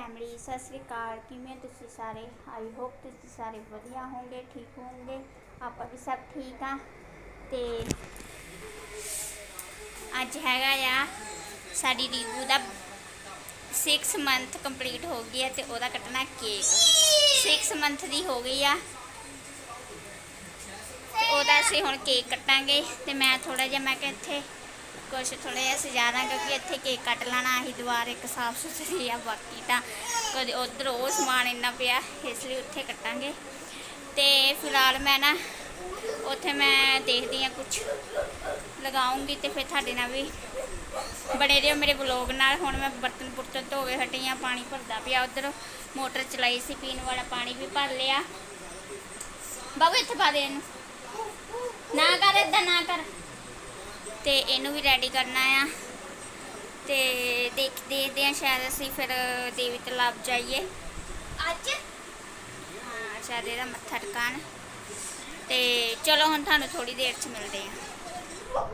Family Sat Sri ਅਕਾਲ। ਕਿਵੇਂ ਤੁਸੀਂ ਸਾਰੇ? ਆਈ ਹੋਪ ਤੁਸੀਂ ਸਾਰੇ ਵਧੀਆ ਹੋਵੋਗੇ, ਠੀਕ ਹੋਵੋਗੇ। ਆਪਾਂ ਵੀ ਸਭ ਠੀਕ ਆ। ਤੇ ਅੱਜ ਹੈਗਾ ਆ ਸਾਡੀ ਰੀਵੂ ਦਾ 6 ਮੰਥ ਕੰਪਲੀਟ ਹੋ ਗਈ ਹੈ ਤੇ ਉਹਦਾ ਕੱਟਣਾ ਕੇਕ 6 ਮੰਥ ਦੀ ਹੋ ਗਈ ਆ। ਤੇ ਉਹਦਾ ਅਸੀਂ ਹੁਣ ਕੇਕ ਕੱਟਾਂਗੇ। ਤੇ ਮੈਂ ਥੋੜਾ ਜਿਹਾ, ਮੈਂ ਕਿਹਾ ਇੱਥੇ ਕੁਛ ਥੋੜ੍ਹਾ ਜਿਹਾ ਸਜਾ ਦਾਂ ਕਿਉਂਕਿ ਇੱਥੇ ਕੇਕ ਕੱਟ ਲੈਣਾ ਆਹੀ ਦੀਵਾਰ ਇੱਕ ਸਾਫ਼ ਸੁਥਰੀ ਆ, ਬਾਕੀ ਤਾਂ ਕਦੇ ਉਧਰ ਉਹ ਸਮਾਨ ਇੰਨਾ ਪਿਆ, ਇਸ ਲਈ ਉੱਥੇ ਕੱਟਾਂਗੇ। ਤੇ ਫਿਲਹਾਲ ਮੈਂ ਨਾ, ਉੱਥੇ ਮੈਂ ਦੇਖਦੀ ਆ ਕੁਝ ਲਗਾਉਂਗੀ ਤੇ ਫਿਰ ਤੁਹਾਡੇ ਨਾਲ ਵੀ ਬਣੇ ਰਹੋ ਮੇਰੇ ਵਲੌਗ ਨਾਲ। ਹੁਣ ਮੈਂ ਬਰਤਨ ਬੁਰਤਨ ਧੋ ਕੇ ਹਟੀ ਆ ਪਾਣੀ ਭਰਦਾ ਪਿਆ ਉਧਰ। ਮੋਟਰ ਚਲਾਈ ਸੀ, ਪੀਣ ਵਾਲਾ ਪਾਣੀ ਵੀ ਭਰ ਲਿਆ। ਬਾਬੂ ਇੱਥੇ ਪਾ ਦੇ ਇਹਨੂੰ। ਨਾ ਕਰ ਏਦਾਂ ਨਾ ਕਰ। ਤੇ ਇਹਨੂੰ ਵੀ ਰੈਡੀ ਕਰਨਾ ਆ। ਤੇ ਦੇਖ ਦੇਖਦੇ ਆ ਸ਼ਾਇਦ ਅਸੀਂ ਫਿਰ ਦੇਵੀ ਤਲਾਬ ਜਾਈਏ। ਅੱਜ? ਹਾਂ ਸ਼ਾਇਦ ਇਹਦਾ ਮੱਥਾ ਟਿਕਾਣ। ਤੇ ਚਲੋ ਹੁਣ ਤੁਹਾਨੂੰ ਥੋੜੀ ਦੇਰ 'ਚ ਮਿਲਦੇ ਆ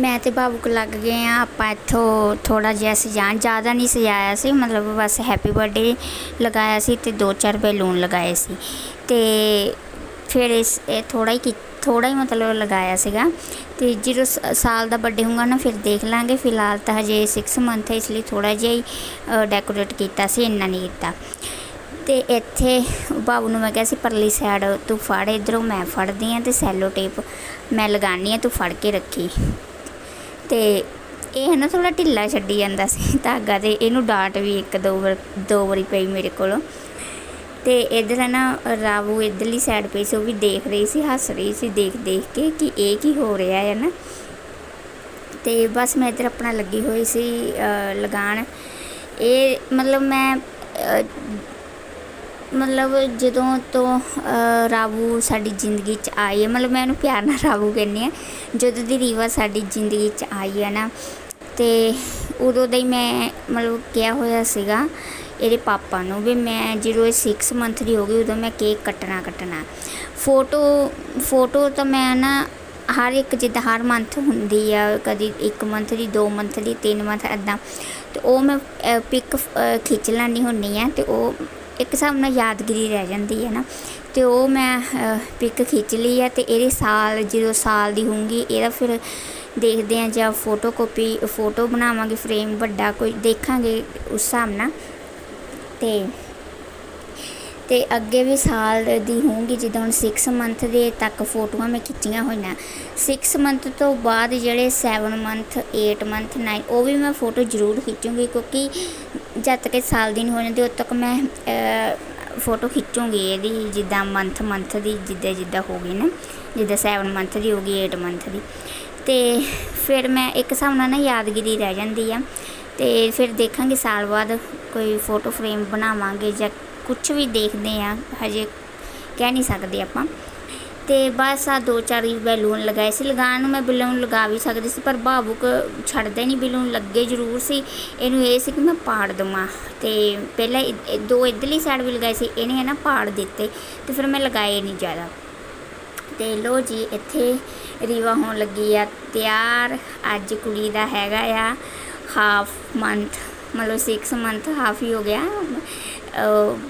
ਮੈਂ ਤੇ ਬਾਬੂ ਕੋ ਲੱਗ ਗਏ ਆ ਆਪਾਂ ਇੱਥੋਂ ਥੋੜਾ ਜਿਹਾ ਸਜਾਣ। ਜ਼ਿਆਦਾ ਨਹੀਂ ਸਜਾਇਆ ਸੀ ਮਤਲਬ ਬਸ ਹੈਪੀ ਬਰਥਡੇ ਲਗਾਇਆ ਸੀ ਤੇ ਦੋ ਚਾਰ ਬੈਲੂਨ ਲਗਾਏ ਸੀ। ਤੇ ਫਿਰ ਇਸ, ਇਹ ਥੋੜਾ ਹੀ ਥੋੜਾ ਹੀ ਮਤਲਬ ਲਗਾਇਆ ਸੀਗਾ। ਤੇ ਜਦੋਂ ਸ- ਸਾਲ ਦਾ ਵੱਡੇ ਹੋਊਗਾ ਨਾ, ਫਿਰ ਦੇਖ ਲਾਂਗੇ। ਫਿਲਹਾਲ ਤਾਂ ਹਜੇ 6 ਮੰਥ ਹੈ, ਇਸ ਲਈ ਥੋੜਾ ਜਿਹਾ ਹੀ ਡੈਕੋਰੇਟ ਕੀਤਾ ਸੀ, ਇੰਨਾ ਨਹੀਂ ਕੀਤਾ। ਤੇ ਇੱਥੇ ਬਾਬੂ ਨੂੰ ਮੈਂ ਕਿਹਾ ਸੀ, ਪਰਲੀ ਸਾਈਡ ਤੂੰ ਫੜ, ਇਧਰੋਂ ਮੈਂ ਫੜਦੀ ਆ ਤੇ ਸੈਲੋ ਟੇਪ ਮੈਂ ਲਗਾਨੀ ਆ ਤੂੰ ਫੜ ਕੇ ਰੱਖੀ। ਤੇ ਇਹ ਹੈ ਨਾ ਥੋੜਾ ਢਿੱਲਾ ਛੱਡੀ ਜਾਂਦਾ ਸੀ, ਧਾਗਾ ਤੇ, ਇਹਨੂੰ ਡਾਟ ਵੀ ਇੱਕ ਦੋ ਵਾਰ, ਦੋ ਵਾਰੀ ਪਈ ਮੇਰੇ ਕੋਲੋਂ। ਤੇ ਇਧਰ ਹੈ ਨਾ ਰਾਵੂ ਇਧਰਲੀ ਸਾਈਡ ਪਈ ਸੀ ਉਹ ਵੀ ਦੇਖ ਰਹੀ ਸੀ ਹੱਸ ਰਹੀ ਸੀ ਦੇਖ ਦੇਖ ਕੇ ਕਿ ਇਹ ਕੀ ਹੋ ਰਿਹਾ ਹੈ ਨਾ। ਤੇ ਬਸ ਮੈਂ ਇਧਰ ਆਪਣਾ ਲੱਗੀ ਹੋਈ ਸੀ ਅ, ਲਗਾਣ ਇਹ ਮਤਲਬ ਮੈਂ ਮਤਲਬ ਜਦੋਂ ਤੋਂ ਰਾਵੂ ਸਾਡੀ ਜ਼ਿੰਦਗੀ 'ਚ ਆਈ ਹੈ ਮਤਲਬ ਮੈਂ ਉਹਨੂੰ ਪਿਆਰ ਨਾਲ ਰਾਵੂ ਕਹਿੰਦੀ ਆ ਜਦੋਂ ਦੀ ਰੀਵਾ ਸਾਡੀ ਜ਼ਿੰਦਗੀ 'ਚ ਆਈ ਹੈ ਨਾ ਤੇ ਉਦੋਂ ਦਾ ਹੀ ਮੈਂ ਮਤਲਬ ਕਿਹਾ ਹੋਇਆ ਸੀਗਾ ਇਹਦੇ ਪਾਪਾ ਨੂੰ ਵੀ ਮੈਂ ਜਦੋਂ ਇਹ 6 ਮੰਥ ਦੀ ਹੋ ਗਈ ਉਦੋਂ ਮੈਂ ਕੇਕ ਕੱਟਣਾ ਕੱਟਣਾ। ਫੋਟੋ ਫੋਟੋ ਤਾਂ ਮੈਂ ਨਾ ਹਰ ਇੱਕ ਜਿੱਦਾਂ ਹਰ ਮੰਥ ਹੁੰਦੀ ਆ, ਕਦੀ 1 ਮੰਥ ਦੀ 2 ਮੰਥ ਦੀ 3 ਮੰਥ ਐਦਾਂ ਤੇ ਉਹ ਮੈਂ ਪਿਕ ਖਿੱਚ ਲੈਣੀ ਹੁੰਨੀ ਆ ਤੇ ਉਹ ਇੱਕ ਹਿਸਾਬ ਨਾਲ ਯਾਦਗਿਰੀ ਰਹਿ ਜਾਂਦੀ ਹੈ ਨਾ। ਤੇ ਉਹ ਮੈਂ ਪਿਕ ਖਿੱਚ ਲਈ ਆ ਤੇ ਇਹਦੇ ਸਾਲ, ਜਦੋਂ ਸਾਲ ਦੀ ਹੋਊਗੀ, ਇਹਦਾ ਫਿਰ ਦੇਖਦੇ ਆ ਜਾਂ ਫੋਟੋ ਕਾਪੀ ਫੋਟੋ ਬਣਾਵਾਂਗੇ ਫਰੇਮ ਵੱਡਾ ਕੋਈ ਦੇਖਾਂਗੇ ਉਸ ਹਿਸਾਬ ਨਾਲ। ਤੇ ਤੇ ਅੱਗੇ ਵੀ ਸਾਲ ਦੀ ਹੋਊਗੀ, ਜਿੱਦਾਂ ਹੁਣ 6 ਮੰਥ ਦੇ ਤੱਕ ਫੋਟੋਆਂ ਮੈਂ ਖਿੱਚੀਆਂ ਹੋਈਆਂ। 6 ਮੰਥ ਤੋਂ ਬਾਅਦ ਜਿਹੜੇ 7 ਮੰਥ 8 ਮੰਥ 9 ਉਹ ਵੀ ਮੈਂ ਫੋਟੋ ਜ਼ਰੂਰ ਖਿੱਚੂੰਗੀ, ਕਿਉਂਕਿ ਜਦ ਤੱਕ ਇਹ ਸਾਲ ਦੀ ਨਹੀਂ ਹੋ ਜਾਂਦੀ, ਉਦ ਤੱਕ ਮੈਂ ਫੋਟੋ ਖਿੱਚੂੰਗੀ ਇਹਦੀ, ਜਿੱਦਾਂ ਮੰਥ ਮੰਥ ਦੀ, ਜਿੱਦਾਂ ਜਿੱਦਾਂ ਹੋ ਗਈ ਨਾ, ਜਿੱਦਾਂ 7 ਮੰਥ ਦੀ ਹੋ ਗਈ 8 ਮੰਥ ਦੀ। ਤੇ ਫਿਰ ਮੈਂ ਇੱਕ ਹਿਸਾਬ ਨਾਲ ਨਾ ਯਾਦਗਿਰੀ ਰਹਿ ਜਾਂਦੀ ਆ। ਤੇ ਫਿਰ ਦੇਖਾਂਗੇ ਸਾਲ ਬਾਅਦ ਕੋਈ ਫੋਟੋ ਫਰੇਮ ਬਣਾਵਾਂਗੇ ਜਾਂ ਕੁਝ ਵੀ ਦੇਖਦੇ ਆ ਹਜੇ ਕਹਿ ਨਹੀਂ ਸਕਦੇ ਆਪਾਂ। ਤੇ ਬਸ ਆ ਦੋ ਚਾਰ ਹੀ ਬੈਲੂਨ ਲਗਾਏ ਸੀ। ਲਗਾਉਣ ਨੂੰ ਮੈਂ ਬੈਲੂਨ ਲਗਾ ਵੀ ਸਕਦੀ ਸੀ, ਪਰ ਭਾਵੁਕ ਛੱਡਦੇ ਨਹੀਂ ਬੈਲੂਨ ਲੱਗੇ ਜ਼ਰੂਰ ਸੀ। ਇਹਨੂੰ ਇਹ ਸੀ ਕਿ ਮੈਂ ਪਾੜ ਦਵਾਂ। ਤੇ ਪਹਿਲਾਂ ਇ- ਦੋ ਇਧਰਲੀ ਸਾਈਡ ਵੀ ਲਗਾਏ ਸੀ, ਇਹਨੇ ਹੈ ਨਾ ਪਾੜ ਦਿੱਤੇ ਤੇ ਫਿਰ ਮੈਂ ਲਗਾਏ ਨਹੀਂ ਜ਼ਿਆਦਾ। ਤੇ ਲੋ ਜੀ, ਇੱਥੇ ਰੀਵਾ ਹੋਣ ਲੱਗੀ ਆ, ਤਿਆਰ। ਅੱਜ ਕੁੜੀ ਦਾ ਹੈਗਾ ਆ। ਹਾਫ ਮੰਥ ਮਤਲਬ 6 ਮੰਥ ਹਾਫ ਹੀ ਹੋ ਗਿਆ।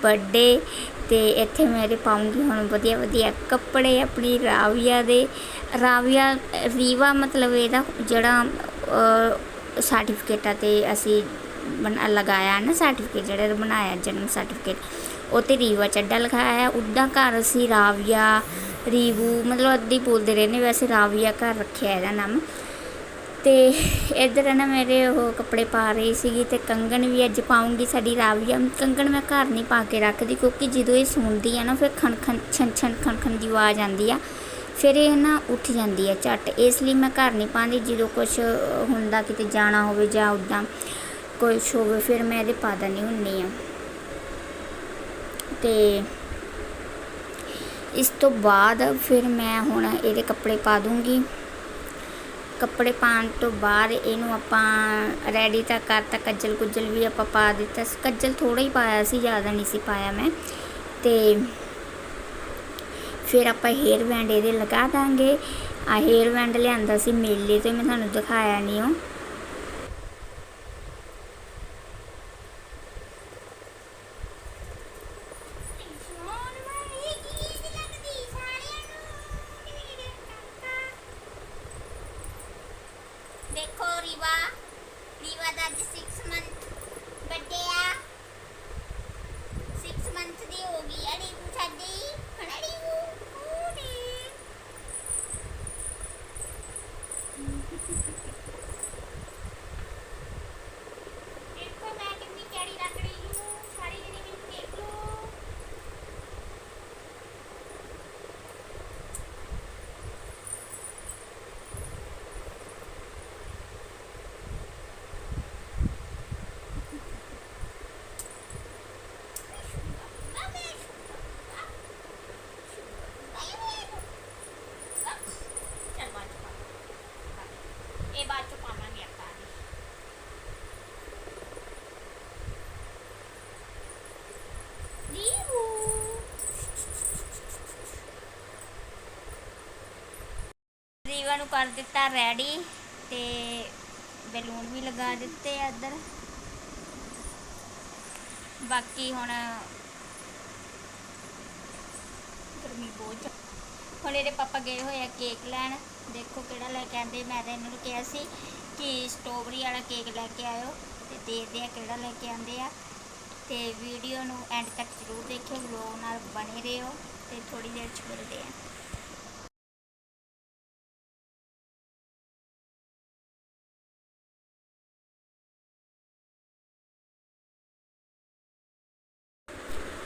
ਬਰਥਡੇ ਤੇ ਇੱਥੇ ਮੇਰੇ ਪਾਉਂਗੀ ਹੁਣ ਵਧੀਆ ਵਧੀਆ ਕੱਪੜੇ ਆਪਣੀ ਰਾਵੀਆ ਦੇ। ਰਾਵੀਆ, ਰੀਵਾ ਮਤਲਬ ਇਹਦਾ ਜਿਹੜਾ ਸਰਟੀਫਿਕੇਟਾਂ ਤੇ ਅਸੀਂ ਬਣਾ, ਲਗਾਇਆ ਨਾ ਸਰਟੀਫਿਕੇਟ ਜਿਹੜਾ ਬਣਾਇਆ ਜਨਮ ਸਰਟੀਫਿਕੇਟ ਉਹ ਤੇ ਰੀਵਾ ਚੱਡਾ ਲਿਖਾਇਆ ਉਹਦਾ ਘਰ ਅਸੀਂ ਰਾਵੀਆ, ਰੀਵੂ ਮਤਲਬ ਅੱਧੀ ਬੋਲਦੇ ਰਹਿੰਦੇ, ਵੈਸੇ ਰਾਵੀਆ ਘਰ ਰੱਖਿਆ ਇਹਦਾ ਨਾਮ। ਤੇ ਇੱਧਰ ਨਾ ਮੇਰੇ ਉਹ ਕੱਪੜੇ ਪਾ ਰਹੀ ਸੀਗੀ ਤੇ ਕੰਗਣ ਵੀ ਅੱਜ ਪਾਉਂਗੀ ਸਾਡੀ ਰਾਵੀਆ ਕੰਗਣ ਮੈਂ ਘਰ ਨਹੀਂ ਪਾ ਕੇ ਰੱਖਦੀ ਕਿਉਂਕਿ ਜਦੋਂ ਇਹ ਸੁਣਦੀ ਆ ਨਾ, ਫਿਰ ਖਣ ਖਣ ਛਣ ਛਣ ਖਣ ਖਣ ਦੀ ਆਵਾਜ਼ ਆਉਂਦੀ ਆ। ਫਿਰ ਇਹ ਨਾ ਉੱਠ ਜਾਂਦੀ ਆ ਝੱਟ। ਇਸ ਲਈ ਮੈਂ ਘਰ ਨਹੀਂ ਪਾਉਂਦੀ। ਜਦੋਂ ਕੁਝ ਹੁੰਦਾ ਕਿਤੇ ਜਾਣਾ ਹੋਵੇ ਜਾਂ ਉਦਾਂ ਕੁਝ ਹੋਵੇ, ਫਿਰ ਮੈਂ ਇਹਦੇ ਪਾ ਦਿੰਦੀ ਹੁੰਨੀ ਆ। ਤੇ ਇਸ ਤੋਂ ਬਾਅਦ ਫਿਰ ਮੈਂ ਹੁਣ ਇਹਦੇ ਕੱਪੜੇ ਪਾ ਦੂੰਗੀ। ਕੱਪੜੇ ਪਾਉਣ ਤੋਂ ਬਾਅਦ ਇਹਨੂੰ ਆਪਾਂ ਰੈਡੀ ਤਾਂ ਕਰਤਾ ਕੱਜਲ ਕੁੱਜਲ ਵੀ ਆਪਾਂ ਪਾ ਦਿੱਤਾ ਸੀ। ਕੱਜਲ ਥੋੜਾ ਹੀ ਪਾਇਆ ਸੀ, ਜ਼ਿਆਦਾ ਨਹੀਂ ਸੀ ਪਾਇਆ ਮੈਂ। ਤੇ ਫਿਰ ਆਪਾਂ ਹੇਅਰ ਬੈਂਡ ਇਹਦੇ ਲਗਾ ਦਾਂਗੇ। ਆ ਹੇਅਰ ਬੈਂਡ ਲਿਆਂਦਾ ਸੀ ਮੇਲੇ ਤੇ ਮੈਂ ਤੁਹਾਨੂੰ ਦਿਖਾਇਆ ਨਹੀਂ ਉਹ। ਦਿੱਤਾ ਰੈਡੀ ਤੇ ਬੈਲੂਨ ਵੀ ਲਗਾ ਦਿੱਤੇ ਆ ਇੱਧਰ। ਬਾਕੀ ਹੁਣ ਗਰਮੀ ਬਹੁਤ ਹੁਣ ਇਹਦੇ ਪਾਪਾ ਗਏ ਹੋਏ ਆ ਕੇਕ ਲੈਣ। ਦੇਖੋ ਕਿਹੜਾ ਲੈ ਕੇ ਆਂਦੇ। ਮੈਂ ਤਾਂ ਇਹਨਾਂ ਨੂੰ ਕਿਹਾ ਸੀ ਕਿ ਸਟ੍ਰਾਬੇਰੀ ਵਾਲਾ ਕੇਕ ਲੈ ਕੇ ਆਇਓ ਤੇ ਦੇਖਦੇ ਆ ਕਿਹੜਾ ਲੈ ਕੇ ਆਂਦੇ ਆ। ਤੇ ਵੀਡੀਓ ਨੂੰ ਐਂਡ ਤੱਕ ਜ਼ਰੂਰ ਦੇਖਿਓ ਵਲੌਗ ਨਾਲ ਬਣੇ ਰਹੋ ਤੇ ਥੋੜੀ ਦੇਰ ਚ ਮਿਲਦੇ ਆ।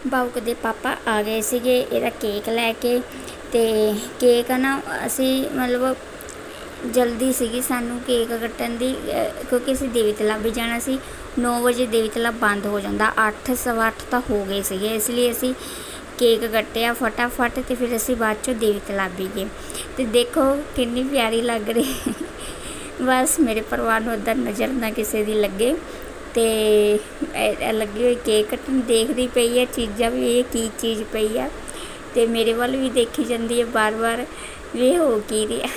ਬਾਊਕ ਦੇ ਪਾਪਾ ਆ ਗਏ ਸੀਗੇ, ਇਹਦਾ ਕੇਕ ਲੈ ਕੇ ਤੇ ਕੇਕ ਨਾ ਅਸੀਂ ਮਤਲਬ ਜਲਦੀ ਸੀਗੀ ਸਾਨੂੰ ਕੇਕ ਕੱਟਣ ਦੀ ਕਿਉਂਕਿ ਅਸੀਂ ਦੇਵੀ ਤਲਾਬ ਵੀ ਜਾਣਾ ਸੀ। 9 ਵਜੇ ਦੇਵੀ ਤਲਾਬ ਬੰਦ ਹੋ ਜਾਂਦਾ 8 ਸਵਾ ਅੱਠ ਤਾਂ ਹੋ ਗਏ ਸੀਗੇ, ਇਸ ਲਈ ਅਸੀਂ ਕੇਕ ਕੱਟਿਆ ਫਟਾਫਟ ਤੇ ਫਿਰ ਅਸੀਂ ਬਾਅਦ ਚੋਂ ਦੇਵੀ ਤਲਾਬ ਵੀ ਗਏ। ਤੇ ਦੇਖੋ ਕਿੰਨੀ ਪਿਆਰੀ ਲੱਗ ਰਹੀ। ਬਸ ਮੇਰੇ ਪਰਿਵਾਰ ਨੂੰ ਉਧਰ ਨਜ਼ਰ ਨਾ ਕਿਸੇ ਦੀ ਲੱਗੇ। ਤੇ ਇਹ- ਲੱਗੀ ਹੋਈ ਕੇਕ ਕੱਟਣ। ਦੇਖਦੀ ਪਈ ਹੈ ਚੀਜ਼ਾਂ ਵੀ, ਇਹ ਕੀ ਚੀਜ਼ ਪਈ ਆ। ਤੇ ਮੇਰੇ ਵੱਲ ਵੀ ਦੇਖੀ ਜਾਂਦੀ ਹੈ ਬਾਰ-ਬਾਰ ਵੀ ਹੋ ਕੀ ਰਿਹਾ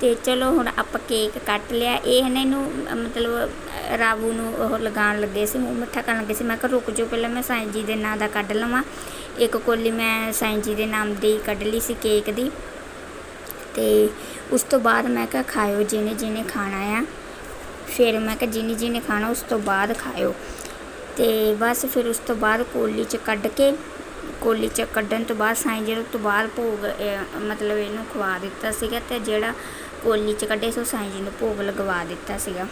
ਤੇ ਚਲੋ ਹੁਣ ਆਪਾਂ ਕੇਕ ਕੱਟ ਲਿਆ। ਇਹ ਹਨ ਇਹਨੂੰ, ਮਤਲਬ, ਰਾਵੂ ਨੂੰ ਉਹ ਲਗਾਉਣ ਲੱਗੇ ਸੀ, ਮੂੰਹ ਮਿੱਠਾ ਕਰਨ ਲੱਗੇ ਸੀ। ਮੈਂ ਕਿਹਾ ਰੁਕ ਜਾਓ, ਪਹਿਲਾਂ ਮੈਂ ਸਾਈਂ ਜੀ ਦੇ ਨਾਂ ਦਾ ਕੱਢ ਲਵਾਂ। ਇੱਕ ਕੋਲੀ ਮੈਂ ਸਾਈਂ ਜੀ ਦੇ ਨਾਮ ਦੀ ਕੱਢ ਲਈ ਸੀ ਕੇਕ ਦੀ। ਤੇ ਉਸ ਤੋਂ ਬਾਅਦ ਮੈਂ ਕਿਹਾ ਖਾਇਓ, ਜਿਹਨੇ ਜਿਹਨੇ ਖਾਣਾ ਆ। ਫਿਰ ਮੈਂ ਕਿਹਾ ਜਿੰਨੀ ਜਿਹਨੇ ਖਾਣਾ ਉਸ ਤੋਂ ਬਾਅਦ ਖਾਇਓ। ਤੇ ਬਸ ਫਿਰ ਉਸ ਤੋਂ ਬਾਅਦ ਕੋਲੀ ਚ ਕੱਢ ਕੇ, ਕੋਲੀ ਚ ਕੱਢਣ ਤੋਂ ਬਾਅਦ ਸਾਈਂ ਜੀ ਨੂੰ ਤੋਂ ਬਾਅਦ ਭੋਗ ਮਤਲਬ ਇਹਨੂੰ ਖਵਾ ਦਿੱਤਾ ਸੀਗਾ ਤੇ ਜਿਹੜਾ ਕੋਲੀ ਚ ਕੱਢੇ ਸੋ ਸਾਈਂ ਜੀ ਨੂੰ ਭੋਗ ਲਗਵਾ ਦਿੱਤਾ ਸੀਗਾ।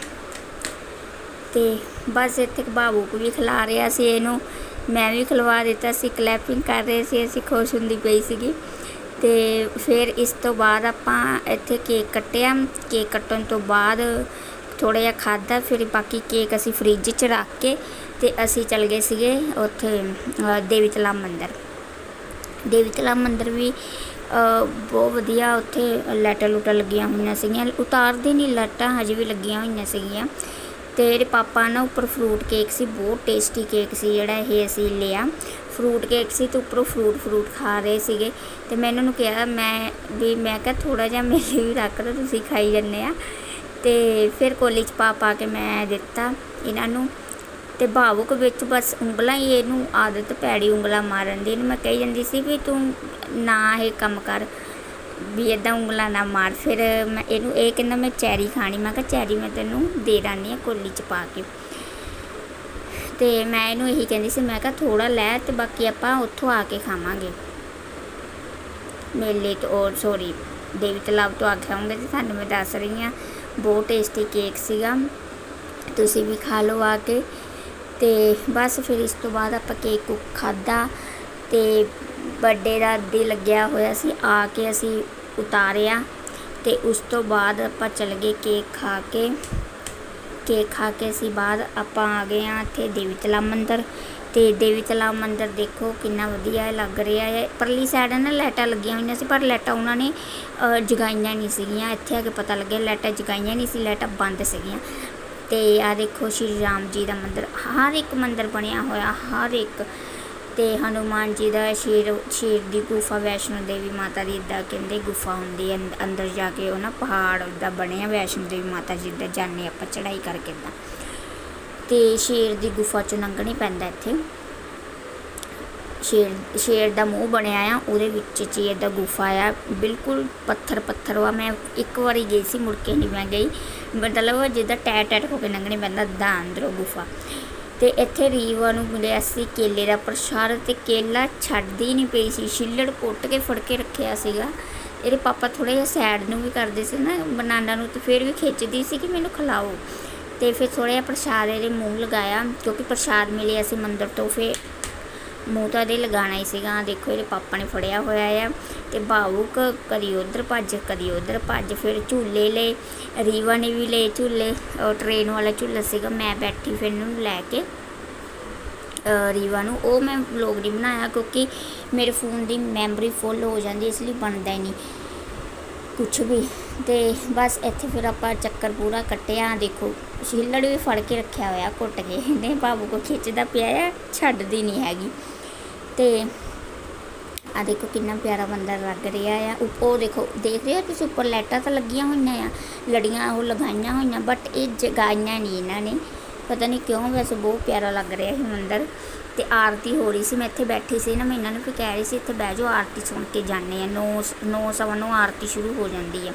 ਤੇ ਬਸ ਇੱਥੇ ਬਾਬੂ ਕੋ ਵੀ ਖਿਲਾ ਰਿਹਾ ਸੀ ਇਹਨੂੰ। ਮੈਂ ਵੀ ਖਿਲਵਾ ਦਿੱਤਾ ਸੀ ਕਲੈਪਿੰਗ ਕਰ ਰਹੇ ਸੀ, ਅਸੀਂ ਖੁਸ਼ ਹੁੰਦੀ ਪਈ ਸੀਗੀ। ਤੇ ਫਿਰ ਇਸ ਤੋਂ ਬਾਅਦ ਆਪਾਂ ਇੱਥੇ ਕੇਕ ਕੱਟਿਆ। ਕੇਕ ਕੱਟਣ ਤੋਂ ਬਾਅਦ ਥੋੜਾ ਜਿਹਾ ਖਾਦਾ ਫਿਰ ਬਾਕੀ ਕੇਕ ਅਸੀਂ ਫ੍ਰਿਜ 'ਚ ਰੱਖ ਕੇ ਤੇ ਅਸੀਂ ਚਲ ਗਏ ਸੀਗੇ ਉੱਥੇ ਅ, ਦੇਵੀ ਤਲਾਬ ਮੰਦਿਰ। ਦੇਵੀ ਤਲਾਬ ਮੰਦਿਰ ਵੀ ਬਹੁਤ ਵਧੀਆ ਉੱਥੇ ਲਾਈਟਾਂ ਲੂਟਾਂ ਲੱਗੀਆਂ ਹੋਈਆਂ ਸੀਗੀਆਂ। ਉਤਾਰਦੇ ਨਹੀਂ ਲਾਈਟਾਂ ਹਜੇ ਵੀ ਲੱਗੀਆਂ ਹੋਈਆਂ ਸੀਗੀਆਂ। ਤੇ ਇਹਦੇ ਪਾਪਾ ਨਾ ਉੱਪਰ ਫਰੂਟ ਕੇਕ ਸੀ ਬਹੁਤ ਟੇਸਟੀ ਕੇਕ ਸੀ ਜਿਹੜਾ ਇਹ ਅਸੀਂ ਲਿਆ। ਫਰੂਟ ਕੇਕ ਸੀ ਤੇ ਉੱਪਰੋਂ ਫਰੂਟ ਫਰੂਟ ਖਾ ਰਹੇ ਸੀਗੇ। ਤੇ ਮੈਂ ਇਹਨਾਂ ਨੂੰ ਕਿਹਾ ਮੈਂ ਵੀ ਮੈਂ ਕਿਹਾ ਥੋੜਾ ਜਿਹਾ ਮੇਰੇ ਲਈ ਵੀ ਰੱਖ ਦਿਓ ਤੁਸੀਂ ਖਾਈ ਜੰਨੇ ਆ। ਤੇ ਫਿਰ ਕੋਲੀ ਚ ਪਾ ਪਾ ਕੇ ਮੈਂ ਦਿੱਤਾ ਇਹਨਾਂ ਨੂੰ। ਤੇ ਭਾਵੁਕ ਵਿੱਚ ਬਸ ਉਂਗਲਾਂ ਹੀ ਇਹਨੂੰ ਆਦਤ ਪੈੜੀ ਉਂਗਲਾਂ ਮਾਰਨ ਦੀ। ਇਹਨੂੰ ਮੈਂ ਕਹੀ ਜਾਂਦੀ ਸੀ ਵੀ ਤੂੰ ਨਾ ਇਹ ਕੰਮ ਕਰ, ਵੀ ਇਦਾਂ ਉਂਗਲਾਂ ਨਾ ਮਾਰ। ਫਿਰ ਮੈਂ ਇਹਨੂੰ ਇਹ ਕਹਿੰਦਾ, ਮੈਂ ਚੈਰੀ ਖਾਣੀ। ਮੈਂ ਕਿਹਾ, ਚੈਰੀ ਮੈਂ ਤੈਨੂੰ ਦੇ ਦਾਨੀ ਆ ਕੋਲੀ ਚ ਪਾ ਕੇ। ਤੇ ਮੈਂ ਇਹਨੂੰ ਇਹੀ ਕਹਿੰਦੀ ਸੀ, ਮੈਂ ਕਿਹਾ ਥੋੜਾ ਲੈ ਤੇ ਬਾਕੀ ਆਪਾਂ ਉੱਥੋਂ ਆ ਕੇ ਖਾਵਾਂਗੇ। ਮੇਲੇ ਤੋਂ ਔਰ ਸੋਰੀ ਦੇਵੀ ਤਲਾਬ ਤੋਂ ਆ ਕੇ ਆਉਂਗੇ ਤੇ ਤੁਹਾਨੂੰ ਮੈਂ ਦੱਸ ਰਹੀ ਹਾਂ। ਬਹੁਤ ਟੇਸਟੀ ਕੇਕ ਸੀਗਾ। ਤੁਸੀਂ ਵੀ ਖਾ ਲਓ ਆ ਕੇ। ਤੇ ਬਸ ਫਿਰ ਇਸ ਤੋਂ ਬਾਅਦ ਆਪਾਂ ਕੇਕ ਕੁ ਖਾਦਾ ਤੇ ਬਰਥਡੇ ਦਾ ਦੀ ਲੱਗਿਆ ਹੋਇਆ ਸੀ। ਆ ਕੇ ਅਸੀਂ ਉਤਾਰਿਆ ਤੇ ਉਸ ਤੋਂ ਬਾਅਦ ਆਪਾਂ ਚਲ ਗਏ ਕੇਕ ਖਾ ਕੇ। ਕੇਕ ਖਾ ਕੇ ਅਸੀਂ ਬਾਅਦ ਆਪਾਂ ਆ ਗਏ ਆ ਇੱਥੇ ਦੇਵੀ ਤਲਾਬ ਮੰਦਿਰ। ਤੇ ਦੇਵੀ ਤਲਾਬ ਮੰਦਿਰ ਦੇਖੋ, ਕਿੰਨਾ ਵਧੀਆ ਲੱਗ ਰਿਹਾ ਹੈ। ਪਰਲੀ ਸਾਈਡ ਨਾ ਲਾਈਟਾਂ ਲੱਗੀਆਂ ਹੋਈਆਂ ਸੀ, ਪਰ ਲਾਈਟਾਂ ਉਹਨਾਂ ਨੇ ਜਗਾਈਆਂ ਨਹੀਂ ਸੀਗੀਆਂ। ਇੱਥੇ ਆ ਕੇ ਪਤਾ ਲੱਗਿਆ ਲਾਈਟਾਂ ਜਗਾਈਆਂ ਨਹੀਂ ਸੀ, ਲਾਈਟਾਂ ਬੰਦ ਸੀਗੀਆਂ। ਤੇ ਆ ਦੇਖੋ ਸ਼੍ਰੀ ਰਾਮ ਜੀ ਦਾ ਮੰਦਿਰ, ਹਰ ਇੱਕ ਮੰਦਿਰ ਬਣਿਆ ਹੋਇਆ, ਹਰ ਇੱਕ। ਤੇ ਹਨੂਮਾਨ ਜੀ ਦਾ ਸ਼ੇਰ ਸ਼ੇਰ ਦੀ ਗੁਫਾ ਵੈਸ਼ਨੋ ਦੇਵੀ ਮਾਤਾ ਦੀ ਇੱਦਾਂ ਕਹਿੰਦੇ ਗੁਫਾ ਹੁੰਦੀ ਹੈ। ਅੰਦਰ ਜਾ ਕੇ ਉਹ ਨਾ ਪਹਾੜ ਦਾ ਬਣਿਆ ਵੈਸ਼ਨੋ ਦੇਵੀ ਮਾਤਾ ਜੀ ਦਾ ਜਾਣੇ ਆਪਾਂ ਚੜ੍ਹਾਈ ਕਰਕੇ ਇੱਦਾਂ। ਤੇ ਸ਼ੇਰ ਦੀ ਗੁਫਾ ਚੋਂ ਲੰਘਣੀ ਪੈਂਦਾ ਇੱਥੇ। ਸ਼ੇਰ ਸ਼ੇਰ ਦਾ ਮੂੰਹ ਬਣਿਆ ਆ, ਉਹਦੇ ਵਿੱਚ ਚ ਦਾ ਗੁਫਾ ਆ। ਬਿਲਕੁਲ ਪੱਥਰ ਪੱਥਰ ਵਾ। ਮੈਂ ਇੱਕ ਵਾਰੀ ਗਈ ਸੀ, ਮੁੜ ਕੇ ਨਹੀਂ ਮੈਂ ਗਈ। ਮਤਲਬ ਜਿੱਦਾਂ ਟੈਟ ਟੈਟ ਹੋ ਕੇ ਲੰਘਣੀ ਪੈਂਦਾ ਦਾ ਅੰਦਰੋਂ ਗੁਫਾ। ਤੇ ਇੱਥੇ ਰੀਵਾ ਨੂੰ ਮਿਲਿਆ ਸੀ, ਕੇਲੇ ਦਾ ਪ੍ਰਸ਼ਾਦ। ਤੇ ਕੇਲਾ ਛੱਡਦੀ ਨਹੀਂ ਪਈ ਸੀ। ਛਿੱਲੜ ਕੁੱਟ ਕੇ ਫੜ ਕੇ ਰੱਖਿਆ ਸੀਗਾ। ਇਹਦੇ ਪਾਪਾ ਥੋੜਾ ਜਿਹਾ ਸੈਡ ਨੂੰ ਵੀ ਕਰਦੇ ਸੀ ਨਾ, ਬਨਾਨਾ ਨੂੰ। ਤੇ ਫਿਰ ਵੀ ਖਿੱਚਦੀ ਸੀ ਕਿ ਮੈਨੂੰ ਖਿਲਾਓ। ਤੇ ਫਿਰ ਥੋੜਾ ਜਿਹਾ ਪ੍ਰਸ਼ਾਦ ਇਹਦੇ ਮੂੰਹ ਲਗਾਇਆ, ਕਿਉਂਕਿ ਪ੍ਰਸ਼ਾਦ ਮਿਲਿਆ ਸੀ ਮੰਦਰ ਤੋਂ, ਫਿਰ ਮੂੰਹ ਤਾਂ ਇਹਦੇ ਲਗਾਉਣਾ ਹੀ ਸੀਗਾ। ਦੇਖੋ, ਇਹਦੇ ਪਾਪਾ ਨੇ ਫੜਿਆ ਹੋਇਆ ਆ ਤੇ ਭਾਵੁਕ ਕਦੀ ਉਧਰ ਭੱਜ, ਕਦੀ ਉਧਰ ਭੱਜ, ਫਿਰ ਝੂਲੇ ਲਏ, ਰੀਵਾ ਨੇ ਵੀ ਲਏ ਝੂਲੇ, ਉਹ ਟ੍ਰੇਨ ਵਾਲਾ ਝੂਲਾ ਸੀਗਾ, ਮੈਂ ਬੈਠੀ ਫਿਰ ਨੂੰ ਲੈ ਕੇ ਰੀਵਾ ਨੂੰ, ਉਹ ਮੈਂ ਵਲੌਗ ਨਹੀਂ ਬਣਾਇਆ ਕਿਉਂਕਿ ਮੇਰੇ ਫੋਨ ਦੀ ਮੈਮਰੀ ਫੁੱਲ ਹੋ ਜਾਂਦੀ, ਇਸ ਲਈ ਬਣਦਾ ਹੀ ਨਹੀਂ ਕੁਛ ਵੀ। ਤੇ ਬਸ ਇੱਥੇ ਫਿਰ ਆਪਾਂ ਚੱਕਰ ਪੂਰਾ ਕੱਟਿਆ ਦੇਖੋ। ਛਿੱਲੜ ਵੀ ਫੜ ਕੇ ਰੱਖਿਆ ਹੋਇਆ ਘੁੱਟ ਕੇ। ਇਹਨੇ ਬਾਬੂ ਕੋ ਖਿੱਚਦਾ ਪਿਆ ਆ, ਛੱਡਦੀ ਨਹੀਂ ਹੈਗੀ। ਤੇ ਆ ਦੇਖੋ ਕਿੰਨਾ ਪਿਆਰਾ ਬੰਦਾ ਲੱਗ ਰਿਹਾ ਆ। ਉਪ- ਉਹ ਦੇਖੋ, ਦੇਖ ਰਹੇ ਹੋ ਤੁਸੀਂ ਉੱਪਰ ਲਾਈਟਾਂ ਤਾਂ ਲੱਗੀਆਂ ਹੋਈਆਂ ਆ, ਲੜੀਆਂ ਉਹ ਲਗਾਈਆਂ ਹੋਈਆਂ ਬਟ ਇਹ ਜਗਾਈਆਂ ਨਹੀਂ ਇਹਨਾਂ ਨੇ। ਪਤਾ ਨਹੀਂ ਕਿਉਂ ਵੈਸੇ ਬਹੁਤ ਪਿਆਰਾ ਲੱਗ ਰਿਹਾ ਸੀ ਮੰਦਰ। ਤੇ ਆਰਤੀ ਹੋ ਰਹੀ ਸੀ, ਮੈਂ ਇੱਥੇ ਬੈਠੀ ਸੀ ਨਾ, ਮੈਂ ਇਹਨਾਂ ਨੂੰ ਵੀ ਕਹਿ ਰਹੀ ਸੀ, ਇੱਥੇ ਬਹਿ ਜਾਓ, ਆਰਤੀ ਸੁਣ ਕੇ ਜਾਂਦੇ ਆ। 9 9 ਸਵਾ ਨੂੰ ਆਰਤੀ ਸ਼ੁਰੂ ਹੋ ਜਾਂਦੀ ਆ।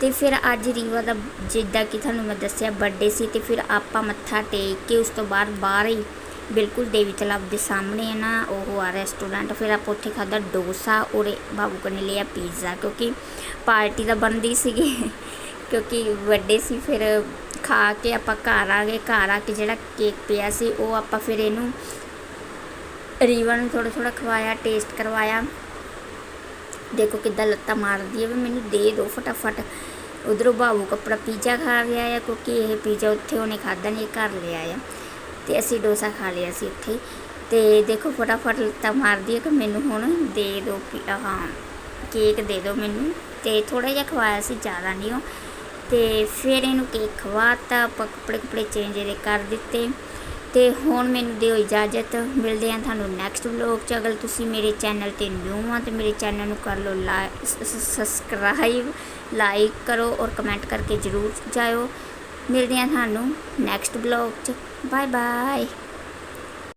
ਤੇ ਫਿਰ ਅੱਜ ਰੀਵਾ ਦਾ ਜਿੱਦਾਂ ਕਿ ਤੁਹਾਨੂੰ ਮੈਂ ਦੱਸਿਆ ਬਰਥਡੇ ਸੀ ਤੇ ਫਿਰ ਆਪਾਂ ਮੱਥਾ ਟੇਕ ਕੇ ਉਸ ਤੋਂ ਬਾਅਦ ਬਾਹਰ ਹੀ ਬਿਲਕੁਲ ਦੇਵੀ ਤਲਾਬ ਦੇ ਸਾਹਮਣੇ ਹੈ ਨਾ, ਉਹ ਆ ਰੈਸਟੋਰੈਂਟ ਫਿਰ ਆਪਾਂ ਉੱਥੇ ਖਾਦਾ ਡੋਸਾ ਔਰ ਬਾਬੂ ਕਨੇ ਲਿਆ ਪੀਜ਼ਾ ਕਿਉਂਕਿ ਪਾਰਟੀ ਦਾ ਬਣਦੀ ਸੀਗੀ, ਕਿਉਂਕਿ ਵੱਡੇ ਸੀ, ਫਿਰ ਖਾ ਕੇ ਆਪਾਂ ਘਰ ਆ ਗਏ, ਘਰ ਆ ਕੇ ਜਿਹੜਾ ਕੇਕ ਪਿਆ ਸੀ, ਉਹ ਆਪਾਂ ਫਿਰ ਇਹਨੂੰ ਰੀਵਾ ਨੂੰ ਥੋੜਾ ਥੋੜਾ ਖਵਾਇਆ ਟੇਸਟ ਕਰਵਾਇਆ। ਦੇਖੋ ਕਿੱਦਾਂ ਲੱਤਾਂ ਮਾਰਦੀ ਹੈ ਵੀ ਮੈਨੂੰ ਦੇ ਦਿਓ ਫਟਾਫਟ। ਉਧਰੋਂ ਬਾਬੂ ਕੱਪੜਾ ਪੀਜ਼ਾ ਖਾ ਰਿਹਾ ਹੈ ਕਿਉਂਕਿ ਇਹ ਪੀਜ਼ਾ ਉੱਥੇ ਉਹਨੇ ਖਾਦਾ ਨਹੀਂ ਘਰ ਲਿਆ ਆ ਤੇ ਅਸੀਂ ਡੋਸਾ ਖਾ ਲਿਆ ਸੀ ਉੱਥੇ ਤੇ ਦੇਖੋ ਫਟਾਫਟ ਲੱਤਾਂ ਮਾਰਦੀ ਹੈ ਕਿ ਮੈਨੂੰ ਹੁਣ ਦੇ ਦਿਓ ਪੀ- ਹਾਂ ਕੇਕ ਦੇ ਦਿਓ ਮੈਨੂੰ। ਤੇ ਥੋੜਾ ਜਿਹਾ ਖਵਾਇਆ ਸੀ, ਜ਼ਿਆਦਾ ਨਹੀਂ ਉਹ। ਤੇ ਫਿਰ ਇਹਨੂੰ ਕੇਕ ਖਵਾਤਾ, ਆਪਾਂ ਕੱਪੜੇ ਕੱਪੜੇ ਚੇਂਜ ਇਹਦੇ ਕਰ ਦਿੱਤੇ। ਤੇ ਹੁਣ ਮੈਨੂੰ ਦਿਓ ਇਜਾਜ਼ਤ। ਮਿਲਦੇ ਹਾਂ ਤੁਹਾਨੂੰ ਨੈਕਸਟ ਵਲੌਗ 'ਚ। ਅਗਰ ਤੁਸੀਂ ਮੇਰੇ ਚੈਨਲ ਤੇ ਨਿਊ ਆ ਤੇ ਮੇਰੇ ਚੈਨਲ ਨੂੰ ਕਰ ਲਓ ਸਬਸਕ੍ਰਾਈਬ ਲਾਈਕ ਕਰੋ ਔਰ ਕਮੈਂਟ ਕਰਕੇ ਜਰੂਰ ਜਾਇਓ। ਮਿਲਦੇ ਹਾਂ ਤੁਹਾਨੂੰ ਨੈਕਸਟ ਵਲੌਗ 'ਚ। Bye bye